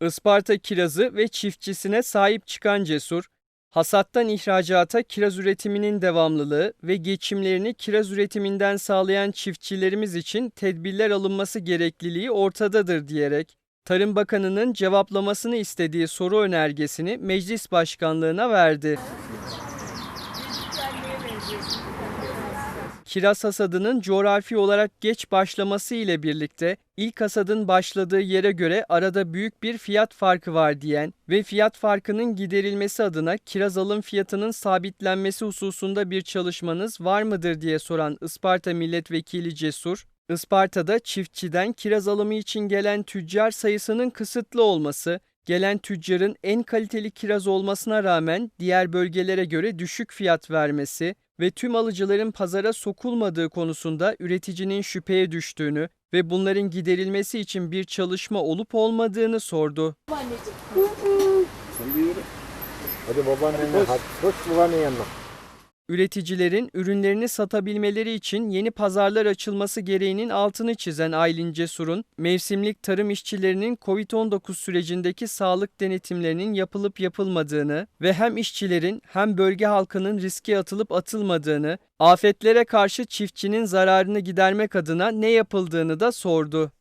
Isparta kirazı ve çiftçisine sahip çıkan Cesur, hasattan ihracata kiraz üretiminin devamlılığı ve geçimlerini kiraz üretiminden sağlayan çiftçilerimiz için tedbirler alınması gerekliliği ortadadır diyerek, Tarım Bakanı'nın cevaplamasını istediği soru önergesini meclis başkanlığına verdi. Kiraz hasadının coğrafi olarak geç başlaması ile birlikte ilk hasadın başladığı yere göre arada büyük bir fiyat farkı var diyen ve fiyat farkının giderilmesi adına kiraz alım fiyatının sabitlenmesi hususunda bir çalışmanız var mıdır diye soran Isparta Milletvekili Cesur, Isparta'da çiftçiden kiraz alımı için gelen tüccar sayısının kısıtlı olması, gelen tüccarın en kaliteli kiraz olmasına rağmen diğer bölgelere göre düşük fiyat vermesi ve tüm alıcıların pazara sokulmadığı konusunda üreticinin şüpheye düştüğünü ve bunların giderilmesi için bir çalışma olup olmadığını sordu. Yürü. Hadi babaannenle hadi. Koş babaannenin yanına. Üreticilerin ürünlerini satabilmeleri için yeni pazarlar açılması gereğinin altını çizen Aylin Cesur'un, mevsimlik tarım işçilerinin COVID-19 sürecindeki sağlık denetimlerinin yapılıp yapılmadığını ve hem işçilerin hem bölge halkının riske atılıp atılmadığını, afetlere karşı çiftçinin zararını gidermek adına ne yapıldığını da sordu.